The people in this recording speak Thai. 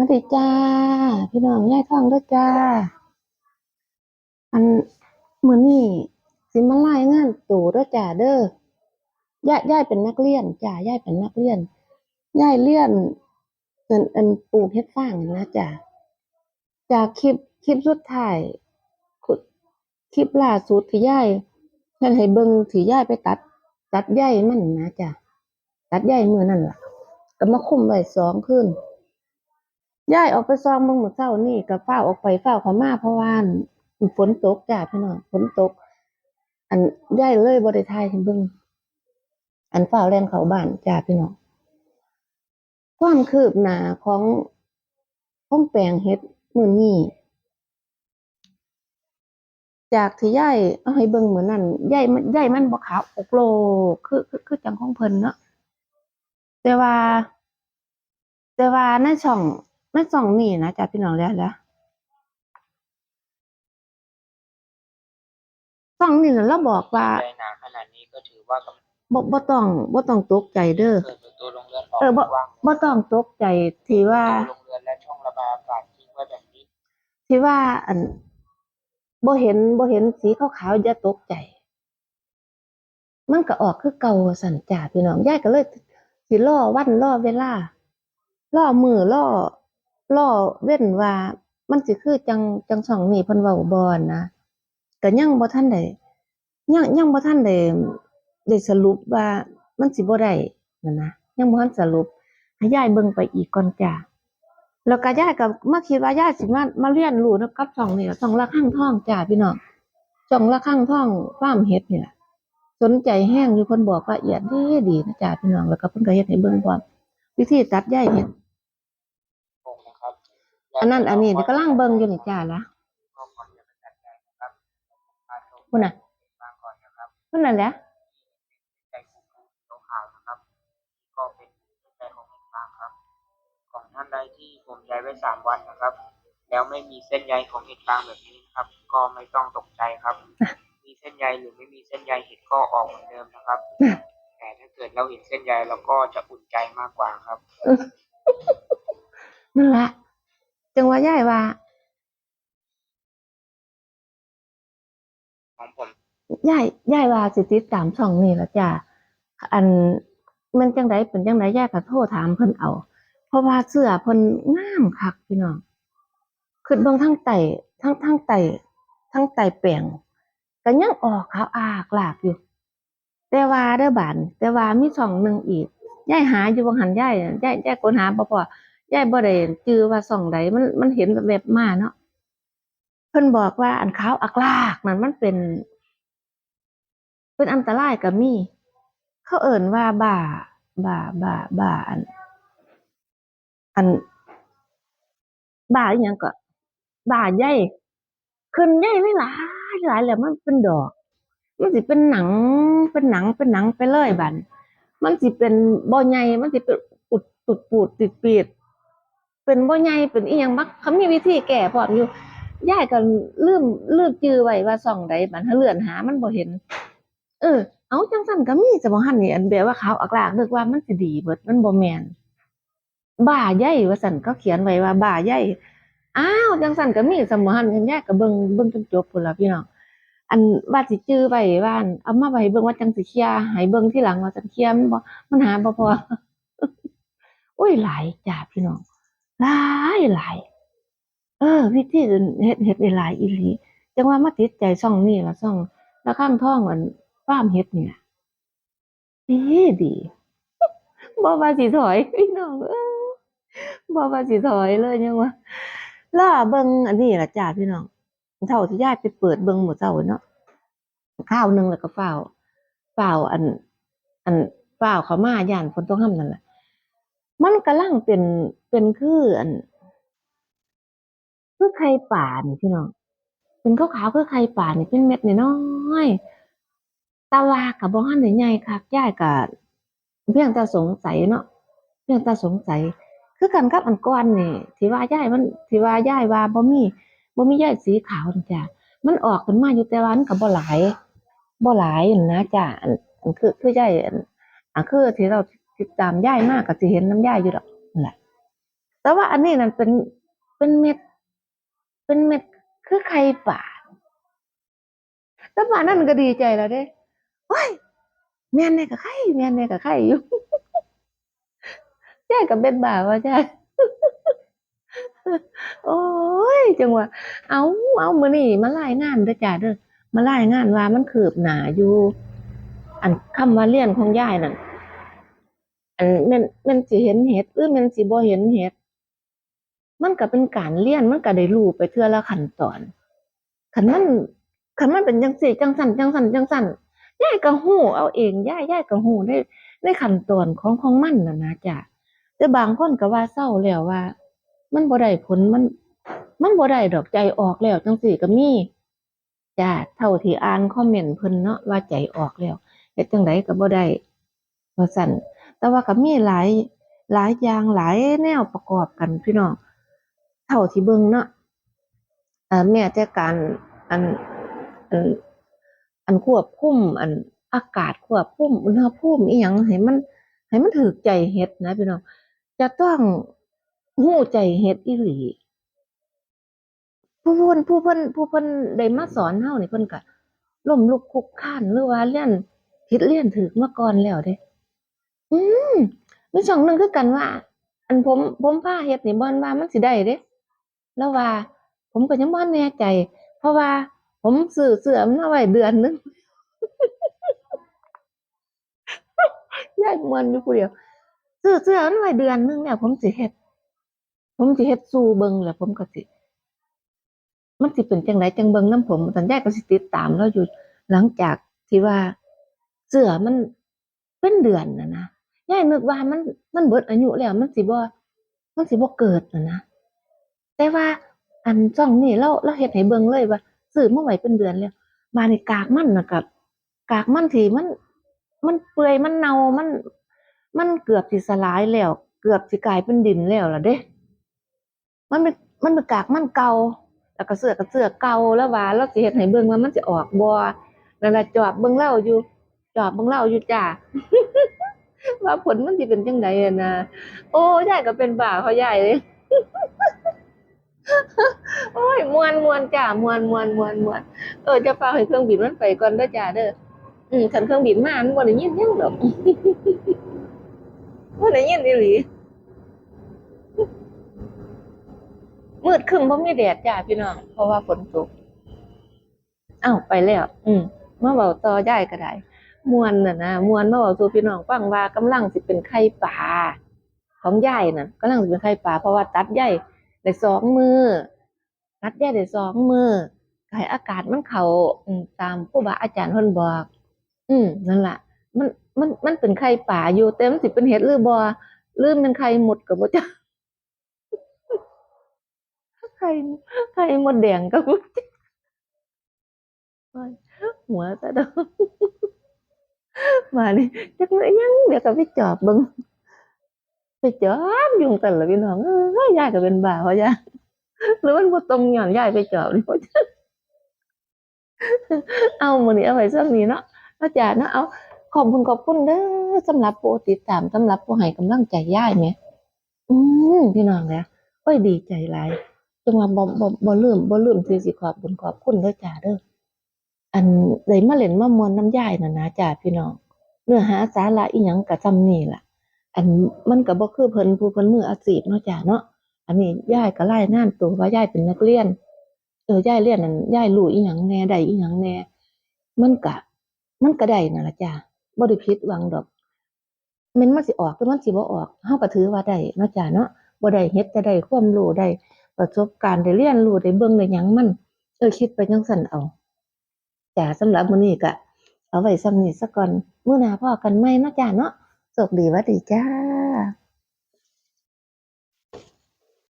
มาดิจ้า พี่น้องย่ายท่องด้อจ้า อันเหมือนี้สิมารายงานตัวเด้อจ้าเด้อย่ายยายเป็นนักเรียนจ้าย่ายเป็นนักเรียนย่ายเรียนเป็นอันปลูกเฮ็ดฟางนะจ้าจากคลิปคลิปสุดท้ายคลิปล่าสุดที่ย่ายเพิ่นให้เบิ่งที่ย่ายไปตัด ตัดใยมันนะจ้าตัดใยมือนั้นล่ะก็มาคุมไว้สองคืน ย้ายออกไปซองเบิ่งมื้อเช้านี่ก็ฟ้าวออกไปฟ้าวเข้ามาเพราะว่านฝนตกจ้าพี่น้องฝนตก อันย้ายเลยบ่ได้ถ่ายให้เบิ่งอันฟ้าวแล่นเข้าบ้านจ้าพี่น้องความคืบหน้าของของแปลงเฮ็ดมื้อนี้จากที่ย้ายเอาให้เบิ่งเหมือนั้นย้ายมันย้ายมันบ่ขาวอกโลคือคือคือจังของเพิ่นเนาะแต่ว่า แต่ว่าในช่อง ในช่องนี้นะจ้ะพี่น้องแล้วแล้วช่องนี้น่ะเราบอกว่าใจหนาขนาดนี้ก็ถือว่ากำบ่บ่ต้องบ่ต้องตกใจเด้อเกิดเป็นตัวโรงเรือนออกเออบ่วางบ่ต้องตกใจที่ว่าตัวโรงเรือนและช่องระบายอากาศทิ้งไว้แบบนี้ที่ว่า อันบ่เห็นบ่เห็นสีขาวๆอย่าตกใจ มันก็ออกคือเก่าสั่นจ้าพี่น้องยายก็เลยสิรอวันรอเวลารอมือรอ รอเว้นว่ามันสิคือจังจังช่องนี้เพิ่นเว้าบ่นะก็ยังบ่ทันได้ยังยังบ่ทันได้ได้สรุปว่ามันสิบ่ได้นั่นนะยังบ่ทันสรุปให้ยายเบิ่งไปอีกก่อนจ้าแล้วก็ยายก็มาคิดว่ายายสิมามาเรียนรู้นำกับช่องนี่ช่องละข้างท่องจ้าพี่น้องช่องละข้างท่องฟาร์มเฮ็ดนี่ล่ะสนใจแห้งอยู่เพิ่นบอกละเอียดดีดีนะจ้าพี่น้องแล้วก็เพิ่นก็เฮ็ดให้เบิ่งพร้อมวิธีตัดใยเฮ็ดคงนะครับ อันนั้นอันนี้เดี๋ยวกำลังเบิ่งอยู่นี่จ้าละก็ก่อนจะไปจัดการนะครับการพุ่นน่ะวางก่อนนะครับเพิ่นนั่นแหละใจของตัวขาวนะครับก็เป็นใจของเห็ดฟางครับ ของท่านใดที่ผมย้ายไว้สามวันนะครับ แล้วไม่มีเส้นใยของเห็ดฟางแบบนี้นะครับ ก็ไม่ต้องตกใจครับ มีเส้นใยหรือไม่มีเส้นใยเห็ดก็ออกเหมือนเดิมนะครับ แต่ถ้าเกิดเราเห็นเส้นใยเราก็จะอุ่นใจมากกว่าครับนั่นล่ะ จังว่ายายว่าของผมยายยายว่าสิติดตามช่องนี่ล่ะจ้าอันมันจังไดเป็นจังไดยายก็โทรถามเพิ่นเอา เพราะว่าเสื้อเพิ่นงามคักพี่น้องขึ้นเบิ่งทั้งไตทั้งทั้งไตทั้งไตแปลงก็ยังออกขาวอากลากอยู่ แต่ว่าเด้อบานแต่ว่ามีช่องหนึงอีกยายหาอยู่บ่หันยายยายยายค้นหาบ่พอ ยายบ่ได้จื้อว่าช่องใดมันมันเห็นแวบมาเนาะเพิ่นบอกว่าอันขาวอักลากนั่นมันเป็น เป็นอันตรายก็มีเขาเอิ่นว่าบ่าบ่าบ่าบ่าอัน อันบ่าอหยังก็บ่าใหญ่ขึ้นใหญ่หลายหลายแล้วมันเป็นดอก มันสิเป็นหนังเป็นหนังเป็นหนังไปเลยบัดมันสิเป็นบ่ใหญ่มันสิเป็นอุดตุดปูดติดปีด เป็นบ่ใหญ่เป็นอีหยังบักเขามีวิธีแก้พร้อมอยู่ยายก็ลืมลืมจื้อไว้ว่าช่องใดบัดถ้าเลื่อนหามันบ่เห็น เออ เอาจังซั่นก็มีจะบ่หันนี่อันแบบว่าเขาอักลากนึกว่ามันสิดีเบิดมันบ่แม่นบ่าใหญ่ว่าซั่นเขาเขียนไว้ว่าบ่าใหญ่อ้าวจังซั่นก็มีสมหันกันแยกก็เบิ่งเบิ่งจนจบพุ่นล่ะพี่น้องอันว่าสิจื้อไว้ว่าเอามาไว้เบิ่งว่าจังสิเคลียร์ให้เบิ่งทีหลังว่าจังเคลียร์มันบ่มันหาบ่พอโอ้ยหลายจ้าพี่น้อง หลายหลายเออ วิธีเฮ็ดเฮ็ดได้หลายอีหลีจังว่ามาติดใจช่องนี้ล่ะช่องละข้างท้องอันฟามเฮ็ดนี่ล่ะดีดีบ่ว่าสิถอยพี่น้องเอ้ยบ่ว่าสิถอยเลยยังว่าล่อเบิ่งอันนี้ล่ะจ้าพี่น้องเท่าที่ยายไปเปิดเบิ่งหมดเจ้าเนาะข้าวหนึงแล้วก็เฝ้าวฝ้าอัน อันฝ้าเขามาย่านฝนตกห่ำนั่นแหละมันกำลังเป็น เป็นคืออันคือไข่ป่านี่พี่น้องเป็นขาวๆคือไข่ป่านี่เป็นเม็ดน้อยตาวากับบ่ทันได้ใหญ่คักยายก็เพียงแต่สงสัยเนาะเพียงแต่สงสัย คือกันกับอันก่อนนี่ที่ว่ายายมันที่ว่ายายว่าบ่มีบ่มียายสีขาวจ้ะมันออกขึ้นมาอยู่แต่วันก็บ่หลายบ่หลายนั่นะจ้ะอันคือคือยายอันคือที่เราติดตามยายมากก็สิเห็นน้ำยายอยู่ดอก แต่ว่าอันนี้นั่นเป็นเป็นเม็ด เป็นเม็ดคือไข่ป่าแต่ป่านั่นก็ดีใจแล้วเด้โอ้ยแม่นเนี่ยกับไข่แม่นเนี่ยกับไข่อยู่ยายกับเป็นบ่าว่าจ้าโอ้ยจังหวะเอาเอามือนี้มารายงานเด้อจ้าเด้อมารายงานว่ามันคืบหนาอยู่ อันคำว่าเรียนของยายนั่นอันแม่นแม่นสิเห็นเห็ดหรือแม่นสิบ่เห็นเห็ด มันก็เป็นการเรียนมันก็ได้รู้ไปเทื่อละขั้นตอนคันมันคันมันเป็นจังซี่จังสั่นจังสั่นจังสั่นยายก็ฮู้เอาเองยายยายก็ฮู้ในในขั้นตอนของของมันน่ะนะจ้ะแต่บางคนก็ว่าเศร้าแล้วว่า มันบ่ได้ผลมัน มันบ่ได้ดอกใจออกแล้วจังซี่ก็มีจ้ะเท่าที่อ่านคอมเมนต์เพิ่นเนาะว่าใจออกแล้วเฮ็ดจังไดก็บ่ได้ว่าซั่นแต่ว่าก็มีหลายหลายอย่างหลายแนวประกอบกันพี่น้อง เท่าที่เบิ่งเนาะอ่าแม้แต่การอันอันอันควบคุมอันอากาศควบคุมอุณหภูมิอีหยังให้มันให้มันถูกใจเฮ็ดนะพี่น้องจะต้องฮู้ใจเฮ็ดอีหลีผู้เพิ่นผู้เพิ่นผู้เพิ่นได้มาสอนเฮานี่เพิ่นก็ล้มลุกคลุกคลานหรือว่าเรียนผิดเรียนถูกมาก่อนแล้วเด้ อืมมีช่องหนึงคือกันว่า อันผมผมพาเฮ็ดนี่บ่นว่ามันสิได้เด้ แล้วว่า ผมก็ยังบ่แน่ใจ เพราะว่า ผมซื้อเสื้อมนมาไว้เดือนหนึงยายมวนอยู่ผู้เดียวซื้อเสื้อมันไว้เดือนหนึงแล้วผมสิเฮ็ดผมสิเฮ็ดสู่เบิ่งแล้วผมก็สิมันสิเป็นจังไดจังเบิ่งนํผมสัญญาก็สิติดตามเราอยู่หลังจากที่ว่า เสื้อมันเป็นเดือนนะนะยายนึกว่ามันมันเบิดอายุแล้วมันสิบ่มันสิบ่เกิดนะนะ แต่ว่าอันช่องนี้เราเราเฮ็ดให้เบิ่งเลยว่าซื้อมาไว้เป็นเดือนแล้วมาในกากมันนะกับกากมันที่มัน มันเปื่อยมันเน่ามัน มันเกือบสิสลายแล้ว เกือบสิกลายเป็นดินแล้วล่ะเด้ มันเป็นมันเป็นกากมันเก่าแล้วก็เสือก็เสือเก่าแล้วว่าเราสิเฮ็ดให้เบิ่งว่ามันสิออกบ่นั่นล่ะจอบเบิ่งเล่าอยู่จอบเบิ่งเล่าอยู่จ้าว่าผลมันสิเป็นจังไดอะนะโอ้ยายก็เป็นบ้าเพราะยายเลย โอ้ยมวนมวนจ้ามวนมวนมวนมวนเออจะเฝ้าให้เครื่องบินมันไปก่อนเด้อจ้าเด้ออืมคันเครื่องบินมามันบ่ได้ยินยังดอกบ่ได้ยินอีหลีมืดครึ้มบ่มีแดดจ้าพี่น้องเพราะว่าฝนตกอ้าวไปแล้ว อืมมาเว้าต่อยายก็ได้มวนน่ะนะมวนมาเว้าสู่พี่น้องฟังว่ากำลังสิเป็นไข่ปลาของยายน่ะกำลังสิเป็นไข่ปลาเพราะว่าตัดยาย ได้สองมือตัดยายได้สองมือให้อากาศมันเข้าตามครูบาอาจารย์เพิ่นบอก อืมนั่นแหละมันมันมันเป็นไข่ป่าอยู่แต่มันสิเป็นเห็ดหรือบ่หรือมันไข่หมดก็บ่จักไข่ไข่หมดแดงก็บ่จักโอ้ยหัวซะดอกมานี่จักมื้อยังเดี๋ยวก็ไปจอบเบิ่ง ไปจอบยุงกันล่ะพี่น้องเอ้ยยายก็เป็นบ้าเพราะยายหรือมันบ่ตรงหย่อนยายไปจอบนี่บ่จักเอามือนี้เอาไว้ซ้ำนี้เนาะอาจารย์เนาะเอาขอบคุณขอบคุณเด้อสำหรับผู้ติดตามสำหรับผู้ให้กำลังใจย่ายแหมอืมพี่น้องเนี่ยโอ้ยดีใจหลายจังหว่าบ่บ่บ่ลืมบ่ลืมที่สิขอบคุณขอบคุณเด้อจ้าเด้ออันได้มาเล่นมามวนน้ำย่ายน่ะนะจ้าพี่น้องเนื้อหาสาระอีหยังก็จำนี่ล่ะ อันมันก็บ่คือเพิ่นผู้เพิ่นมืออาชีพเนาะจ้าเนาะอันนี้ย่ายก็รายงานตัวว่าย่ายเป็นนักเรียน เออย่ายเรียนนั่นย่ายรู้อีหยังแน่ได้อีหยังแน่มันก็มันก็ได้นั่นล่ะจ้าบ่ได้ผิดหวังดอกม่นมันสิออกหรือมันสิบ่ออกเฮาก็ถือว่าได้เนาะจ้ะเนาะบ่ได้เฮ็ดแต่ได้ความรู้ได้ประสบการณ์ได้เรียนรู้ได้เบิ่งได้หยังมัน เออคิดไปจังซั่นเอาจ้ะสำหรับมื้อนี้ก็เอาไว้ส่ำนี้ซะก่อนมื้อหน้าพอกันใหม่เนาะจ้ะเนาะ คดีวัดดีจ้า